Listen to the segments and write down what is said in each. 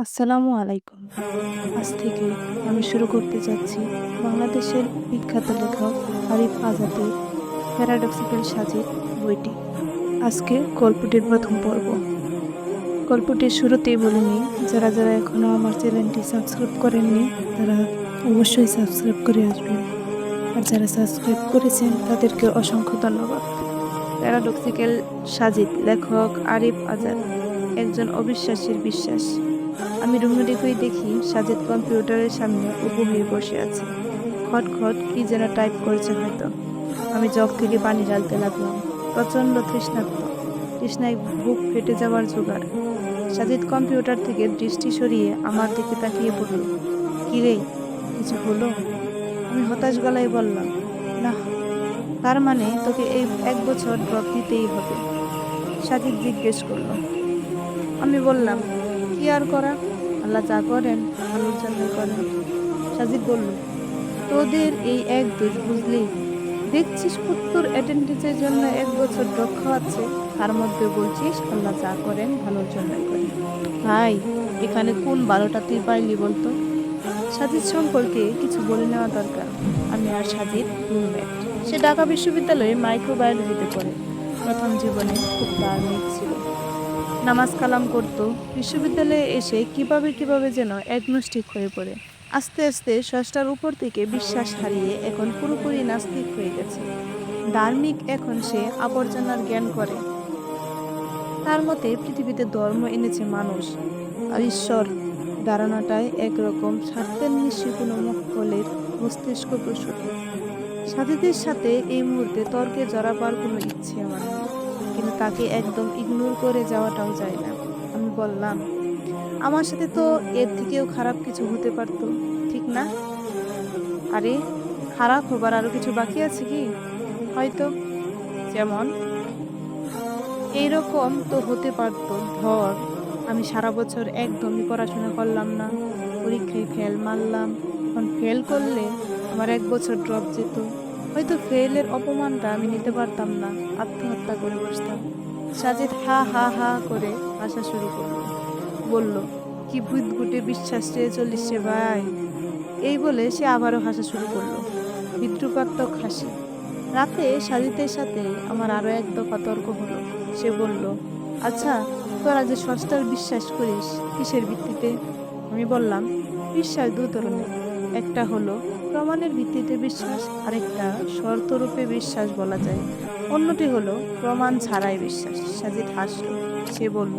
আসসালামু আলাইকুম। আজ থেকে আমি শুরু করতে যাচ্ছি বাংলাদেশের বিখ্যাত লেখক আরিফ আজাদের প্যারাডক্সিক্যাল সাজিদ বইটি। আজকে গল্পটির প্রথম পর্ব। গল্পটির শুরুতেই বলে নিই, যারা যারা এখনও আমার চ্যানেলটি সাবস্ক্রাইব করেননি, তারা অবশ্যই সাবস্ক্রাইব করে আসবেন। আর যারা সাবস্ক্রাইব করেছেন, তাদেরকে অসংখ্য ধন্যবাদ। প্যারাডক্সিক্যাল সাজিদ লেখক আরিফ আজাদ, একজন অবিশ্বাসীর বিশ্বাস। আমি রুমুরিকুই দেখি সাজিদ কম্পিউটারের সামনে উবু হয়ে বসে আছে। খট খট কি যেন টাইপ করছে হয়তো। আমি জগ থেকে পানি ঢালতে লাগলাম। প্রচণ্ড তৃষ্ণার্ত। তৃষ্ণায় বুক ফেটে যাওয়ার জোগাড়। সাজিদ কম্পিউটার থেকে দৃষ্টি সরিয়ে আমার দিকে তাকিয়ে পড়ল কিরে কিছু হলো? আমি হতাশ গলায় বললাম, না, তার মানে তোকে এই এক বছর ড্রপ দিতেই হবে। সাজিদ জিজ্ঞেস করল। আমি বললাম কি আর করা। আল্লাহ যা করেন ভালোর জন্য করেন। সাজিদ বলল, তোদের এই এক দোষ বুঝলি? দেখছিস সত্তর অ্যাটেন্ডেন্সের জন্য এক বছর ড্রপ আছে, তার মধ্যে বলছিস আল্লাহ যা করেন, ভালোর জন্যই করেন। ভাই, এখানে কোন বারোটা তুই পাইলি বলতো? সাজিদ সম্পর্কে কিছু বলে নেওয়া দরকার। আমি আর সাজিদ রুমমেট সে ঢাকা বিশ্ববিদ্যালয়ে মাইক্রোবায়োলজিতে পড়ে। প্রথম জীবনে খুব ছিল। নামাজ কালাম করত, বিশ্ববিদ্যালয়ে এসে কীভাবে কীভাবে যেন অ্যাগনোস্টিক হয়ে পড়ে। আস্তে আস্তে ষষ্ঠার উপর থেকে বিশ্বাস হারিয়ে এখন পুরোপুরি নাস্তিক হয়ে গেছে। ধার্মিক এখন সে আবর্জনার জ্ঞান করে। তার মতে পৃথিবীতে ধর্ম এনেছে মানুষ, আর ঈশ্বর ধারণাটাই একরকম স্বার্থের নিশ্চয় কোনো মহলের মস্তিষ্ক প্রসূত। সাথীদের সাথে এই মুহূর্তে তর্কে জড়াবার কোনো ইচ্ছে আমার কিন্তু তাকে একদম ইগনোর করে যাওয়াটাও যায় না। আমি বললাম, আমার সাথে তো এর থেকেও খারাপ কিছু হতে পারতো, ঠিক না? আরে, খারাপ হবার আরও কিছু বাকি আছে কি? হয়তো, যেমন? এইরকম তো হতে পারতো, ধর, আমি সারা বছর একদমই পড়াশোনা করলাম না, পরীক্ষায় ফেল মারলাম, এখন ফেল করলে আমার এক বছর ড্রপ যেত। হয়তো ফেলের অপমানটা আমি নিতে পারতাম না, আত্মহত্যা করে বসতাম। সাজিদ হা হা হা করে হাসা শুরু করল। বলল, কি ভূত গুটে বিশ্বাস চেয়ে চল্লিশ রে ভাই? এই বলে সে আবারও হাসা শুরু করল। পিতৃপাত্মক হাসি। রাতে সাজিদের সাথে আমার আরও এক দফা তর্ক হলো। সে বলল আচ্ছা তোরা যে সস্তার বিশ্বাস করিস, কিসের ভিত্তিতে? আমি বললাম, বিশ্বাস দু ধরনের একটা হলো প্রমাণের ভিত্তিতে বিশ্বাস আরেকটা শর্তরূপে বিশ্বাস বলা যায়। অন্যটি হলো, প্রমাণ ছাড়াই বিশ্বাস। সাজিদ হাসল। সে বলল,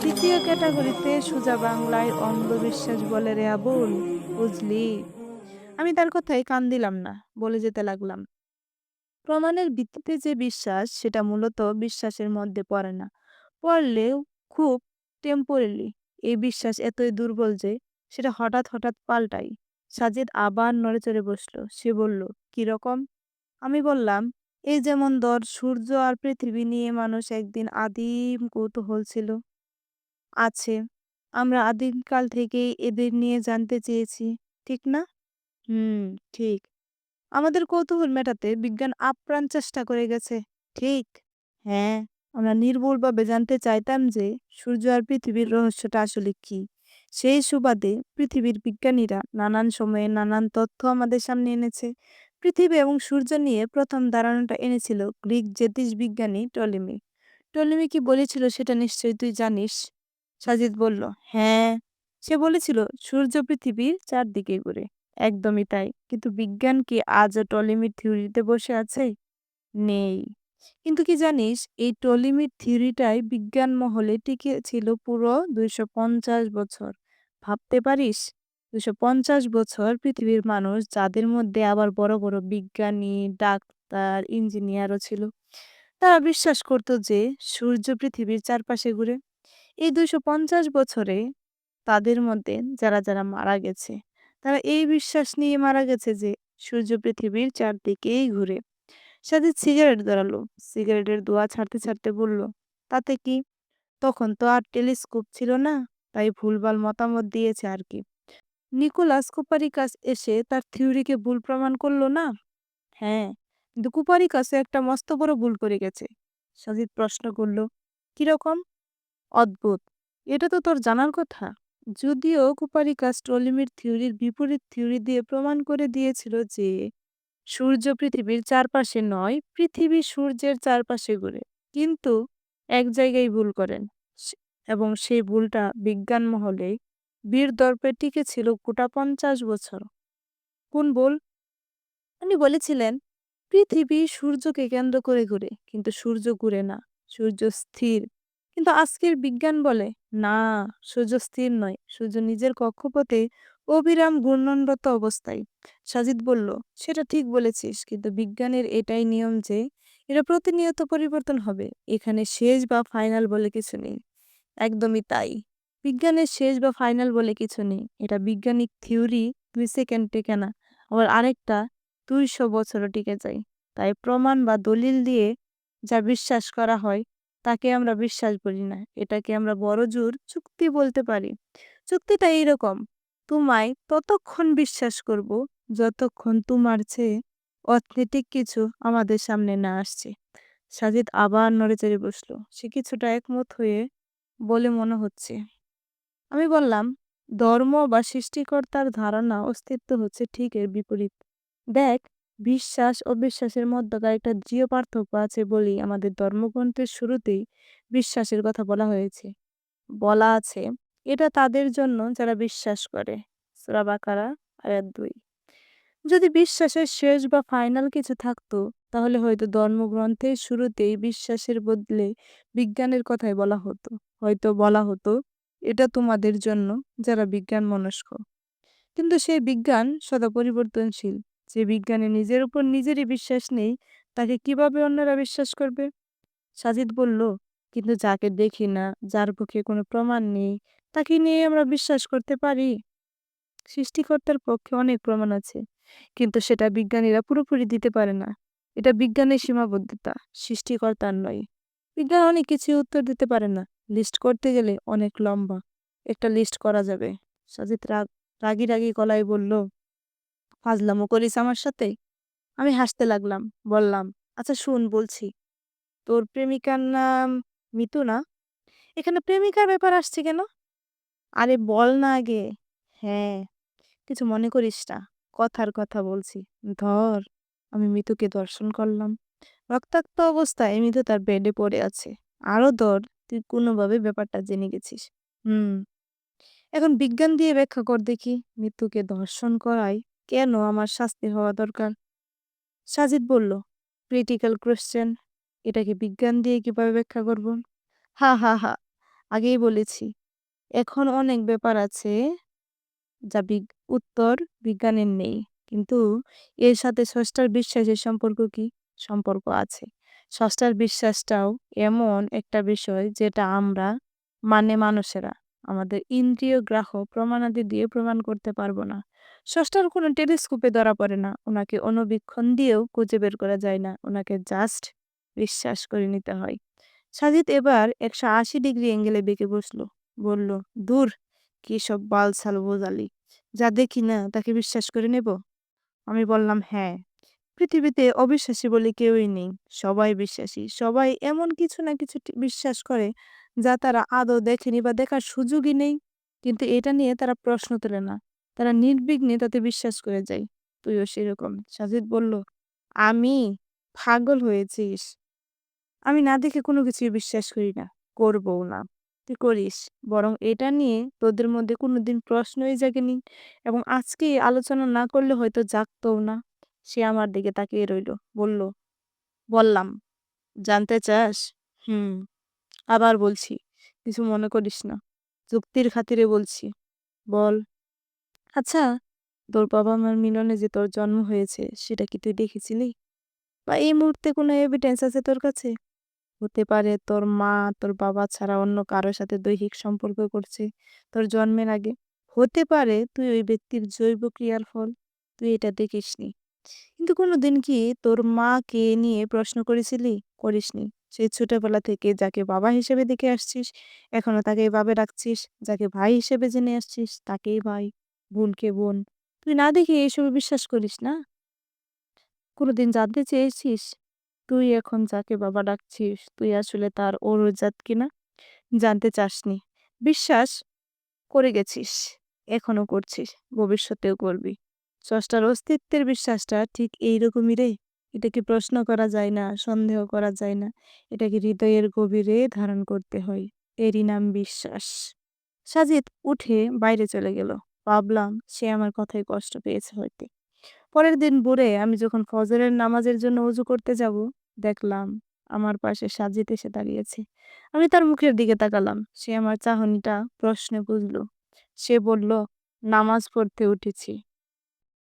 তৃতীয় ক্যাটাগরিতে সোজা বাংলায় অন্ধবিশ্বাস বলে রে আবুল, বুঝলি? আমি তার কথায় কান দিলাম না, বলে যেতে লাগলাম। প্রমাণের ভিত্তিতে যে বিশ্বাস, সেটা মূলত বিশ্বাসের মধ্যে পড়ে না। পড়লেও খুব টেম্পোরারি এই বিশ্বাস এতই দুর্বল যে, সেটা হঠাৎ হঠাৎ পাল্টায়। সাজিদ আবার নড়েচড়ে বসল। সে বলল কীরকম আমি বললাম, এই যেমন ধর সূর্য আর পৃথিবী নিয়ে মানুষ একদিন আদিম কৌতূহল ছিল। আছে, আমরা আদিমকাল থেকেই এদের নিয়ে জানতে চেয়েছি, ঠিক না? হুম, ঠিক। আমাদের কৌতূহল মেটাতে বিজ্ঞান আপ্রাণ চেষ্টা করে গেছে, ঠিক? হ্যাঁ আমরা নির্ভুলভাবে জানতে চাইতাম যে সূর্য আর পৃথিবীর রহস্যটা আসলে কি। সেই সুবাদে পৃথিবীর বিজ্ঞানীরা নানান সময়ে নানান তথ্য আমাদের সামনে এনেছে। পৃথিবী এবং সূর্য নিয়ে প্রথম ধারণাটা এনেছিল গ্রিক জ্যোতিষ বিজ্ঞানী টলেমি। টলেমি কি বলেছিল সেটা নিশ্চয়ই তুই জানিস? সাজিদ বলল হ্যাঁ। সে বলেছিল, সূর্য পৃথিবীর চারদিকে ঘুরে। একদমই তাই। কিন্তু বিজ্ঞান কি আজও টলেমির থিওরিতে বসে আছে? নেই। কিন্তু কি জানিস, এই টলেমির থিওরিটাই বিজ্ঞান মহলে টিকে ছিল পুরো দুইশো পঞ্চাশ বছর। ভাবতে পারিস? দুশো পঞ্চাশ বছর পৃথিবীর মানুষ যাদের মধ্যে আবার বড় বড় বিজ্ঞানী, ডাক্তার, ইঞ্জিনিয়ারও ছিল, তারা বিশ্বাস করতো যে সূর্য পৃথিবীর চারপাশে ঘুরে। এই দুইশো পঞ্চাশ বছরে তাদের মধ্যে যারা যারা মারা গেছে, তারা এই বিশ্বাস নিয়ে মারা গেছে যে সূর্য পৃথিবীর চারদিকেই ঘুরে। সাথে সিগারেট ধরালো। সিগারেটের ধোঁয়া ছাড়তে ছাড়তে বলল, তাতে কি? তখন তো আর টেলিস্কোপ ছিল না, তাই ভুলভাল মতামত দিয়েছে আর কি। নিকোলাস কোপারিকাস এসে তার থিওরিকে ভুল প্রমাণ করল না? হ্যাঁ কিন্তু একটা মস্ত বড় ভুল করে গেছে, সাজিদ প্রশ্ন করল। কীরকম অদ্ভুত। এটা তো তোর জানার কথা। যদিও কুপারিকাস টলেমির থিওরির বিপরীত থিওরি দিয়ে প্রমাণ করে দিয়েছিল যে সূর্য পৃথিবীর চারপাশে নয়, পৃথিবী সূর্যের চারপাশে ঘুরে। কিন্তু এক জায়গায় ভুল করেন। এবং সেই ভুলটা বিজ্ঞান মহলে বীর দর্পে টিকে ছিল গোটা পঞ্চাশ বছর। কোন ভুল? উনি বলেছিলেন, পৃথিবী সূর্যকে কেন্দ্র করে ঘুরে, কিন্তু সূর্য ঘুরে না, সূর্য স্থির। কিন্তু আজকের বিজ্ঞান বলে, না, সূর্য স্থির নয়, সূর্য নিজের কক্ষপথে অবিরাম ঘূর্ণনরত অবস্থায়। সাজিদ বলল, সেটা ঠিক বলেছিস, কিন্তু বিজ্ঞানের এটাই নিয়ম যে এটা প্রতিনিয়ত পরিবর্তন হবে। এখানে শেষ বা ফাইনাল বলে কিছু নেই। একদমই তাই। বিজ্ঞানের শেষ বা ফাইনাল বলে কিছু নেই। এটা বিজ্ঞানিক থিওরি দুই সেকেন্ড টেকে না, আবার আরেকটা দুইশো বছরও টিকে যায়। তাই প্রমাণ বা দলিল দিয়ে যা বিশ্বাস করা হয়, তাকে আমরা বিশ্বাস বলি না। এটাকে আমরা বড় জোর চুক্তি বলতে পারি। চুক্তিটা এইরকম তোমায় ততক্ষণ বিশ্বাস করব, যতক্ষণ তোমার চেয়ে অথেন্টিক কিছু আমাদের সামনে না আসছে। সাজিদ আবার নড়েচড়ে বসল। সে কিছুটা একমত হয়ে বলে মনে হচ্ছে। আমি বললাম, ধর্ম বা সৃষ্টিকর্তার ধারণা অস্তিত্ব হচ্ছে ঠিক এর বিপরীত। দেখ, বিশ্বাস ও বিশ্বাসের মধ্যকার একটা জিও পার্থক্য আছে বলেই আমাদের ধর্মগ্রন্থের শুরুতেই বিশ্বাসের কথা বলা হয়েছে। বলা আছে এটা তাদের জন্য যারা বিশ্বাস করে। সূরা বাকারা, আয়াত দুই। যদি বিশ্বাসের শেষ বা ফাইনাল কিছু থাকতো, তাহলে হয়তো ধর্মগ্রন্থের শুরুতেই বিশ্বাসের বদলে বিজ্ঞানের কথাই বলা হতো। হয়তো বলা হতো, এটা তোমাদের জন্য যারা বিজ্ঞান মনস্ক। কিন্তু সেই বিজ্ঞান সদা পরিবর্তনশীল। যে বিজ্ঞানে নিজের উপর নিজেরই বিশ্বাস নেই, তাকে কীভাবে অন্যরা বিশ্বাস করবে? সাজিদ বলল কিন্তু যাকে দেখি না, যার পক্ষে কোনো প্রমাণ নেই, তাকে নিয়ে আমরা বিশ্বাস করতে পারি। সৃষ্টিকর্তার পক্ষে অনেক প্রমাণ আছে, কিন্তু সেটা বিজ্ঞানীরা পুরোপুরি দিতে পারে না। এটা বিজ্ঞানের সীমাবদ্ধতা সৃষ্টিকর্তার নয়। বিজ্ঞান অনেক কিছু উত্তর দিতে পারে না। লিস্ট করতে গেলে অনেক লম্বা। একটা লিস্ট করা যাবে। সাজিদ রাগ, রাগি রাগি গলায় বলল, ফাজলামো করিস আমার সাথে? আমি হাসতে লাগলাম, বললাম আচ্ছা শুন, বলছি। তোর প্রেমিকার নাম মিতু না? এখানে প্রেমিকার ব্যাপার আসছে কেন? আরে বল না আগে। হ্যাঁ কিছু মনে করিস না। কথার কথা বলছি। ধর, আমি মিতুকে দর্শন করলাম। রক্তাক্ত অবস্থায় মিতু তার বেডে পড়ে আছে। আরও ধর, তুই কোনোভাবে ব্যাপারটা জেনে গেছিস। হুম। এখন বিজ্ঞান দিয়ে ব্যাখ্যা কর দেখি মৃত্যুকে ধর্ষণ করায় কেন আমার শাস্তি হওয়া দরকার? সাজিদ বলল ক্রিটিক্যাল কোশ্চেন এটাকে বিজ্ঞান দিয়ে কীভাবে ব্যাখ্যা করব? হা হা হা, আগেই বলেছি। এখন অনেক ব্যাপার আছে যা উত্তর বিজ্ঞানের নেই। কিন্তু এর সাথে স্রষ্টার বিশ্বাসের সম্পর্ক কি? সম্পর্ক আছে। স্রষ্টার বিশ্বাসটাও এমন একটা বিষয় যেটা আমরা মানে মানুষেরা, আমাদের ইন্দ্রিয় গ্রাহ প্রমাণাদি দিয়ে প্রমাণ করতে পারব না। স্রষ্টার কোনো টেলিস্কোপে ধরা পড়ে না। ওনাকে অনুবীক্ষণ দিয়েও খুঁজে বের করা যায় না। ওনাকে জাস্ট বিশ্বাস করে নিতে হয়। সাজিদ এবার একশো আশি ডিগ্রি অ্যাঙ্গেলে বেঁকে বসল। বলল, দূর, কি সব বালছাল বোঝালি। যা দেখি না, তাকে বিশ্বাস করে নেব? আমি বললাম হ্যাঁ। পৃথিবীতে অবিশ্বাসী বলে কেউই নেই। সবাই বিশ্বাসী। সবাই এমন কিছু না কিছু বিশ্বাস করে যা তারা আদৌ দেখেনি বা দেখার সুযোগই নেই। কিন্তু এটা নিয়ে তারা প্রশ্ন তোলে না। তারা নির্বিঘ্নে তাতে বিশ্বাস করে যায়। তুইও সেরকম। সাজিদ বলল, আমি পাগল হয়েছিস। আমি না দেখে কোনো কিছুই বিশ্বাস করি না, করবও না। তুই করিস, বরং এটা নিয়ে তোদের মধ্যে কোনোদিন প্রশ্নই জাগেনি এবং আজকে আলোচনা না করলে হয়তো জাগতও না। সে আমার দিকে তাকিয়ে রইল, বলল, বললাম, জানতে চাস? হুম, আবার বলছি, কিছু মনে করিস না। যুক্তির খাতিরে বলছি, বল। আচ্ছা তোর বাবা মার মিলনে যে তোর জন্ম হয়েছে, সেটা কি তুই দেখেছিলি? বা এই মুহূর্তে কোনো এভিডেন্স আছে তোর কাছে? হতে পারে। তোর মা, তোর বাবা ছাড়া অন্য কারোর সাথে দৈহিক সম্পর্ক করছে, তোর জন্মের আগে। হতে পারে তুই ওই ব্যক্তির জৈব ক্রিয়ার ফল, তুই এটা দেখিসনি। কিন্তু কোনোদিন কি তোর মাকে নিয়ে প্রশ্ন করেছিলি? করিসনি। সেই ছোটবেলা থেকে যাকে বাবা হিসেবে দেখে আসছিস, এখনও তাকেই বাবা রাখছিস যাকে ভাই হিসেবে জেনে আসছিস, তাকেই ভাই, বোনকে বোন। তুই না দেখে এইসবে বিশ্বাস করিস না? কোনোদিন জানতে চেয়েছিস? তুই এখন যাকে বাবা ডাকছিস, তুই আসলে তার ওরজাত কিনা? জানতে চাসনি। বিশ্বাস করে গেছিস, এখনও করছিস, ভবিষ্যতেও করবি। স্রষ্টার অস্তিত্বের বিশ্বাসটা ঠিক এইরকমই রে। এটাকে প্রশ্ন করা যায় না, সন্দেহ করা যায় না? এটাকে হৃদয়ের গভীরে ধারণ করতে হয়? এরই নাম বিশ্বাস। সাজিদ উঠে বাইরে চলে গেল। ভাবলাম সে আমার কথায় কষ্ট পেয়েছে হয়তো। পরের দিন ভোরে আমি যখন ফজরের নামাজের জন্য উজু করতে যাব, দেখলাম আমার পাশে সাজিদ এসে দাঁড়িয়েছে। আমি তার মুখের দিকে তাকালাম। সে আমার চাহনিটা প্রশ্নে বুঝলো। সে বলল, নামাজ পড়তে উঠেছি।